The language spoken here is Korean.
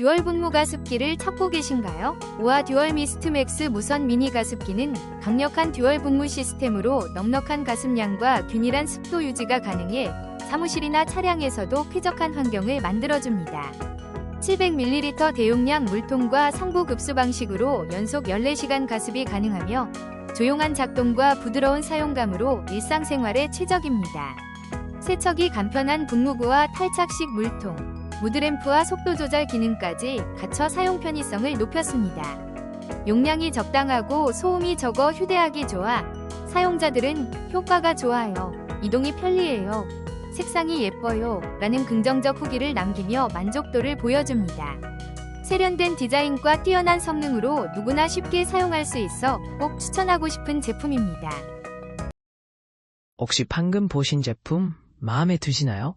듀얼 분무 가습기를 찾고 계신가요? 오아 듀얼 미스트 맥스 무선 미니 가습기는 강력한 듀얼 분무 시스템으로 넉넉한 가습량과 균일한 습도 유지가 가능해 사무실이나 차량에서도 쾌적한 환경을 만들어줍니다. 700ml 대용량 물통과 상부 급수 방식으로 연속 14시간 가습이 가능하며 조용한 작동과 부드러운 사용감으로 일상생활에 최적입니다. 세척이 간편한 분무구와 탈착식 물통, 무드램프와 속도 조절 기능까지 갖춰 사용 편의성을 높였습니다. 용량이 적당하고 소음이 적어 휴대하기 좋아 사용자들은 효과가 좋아요. 이동이 편리해요. 색상이 예뻐요. 라는 긍정적 후기를 남기며 만족도를 보여줍니다. 세련된 디자인과 뛰어난 성능으로 누구나 쉽게 사용할 수 있어 꼭 추천하고 싶은 제품입니다. 혹시 방금 보신 제품 마음에 드시나요?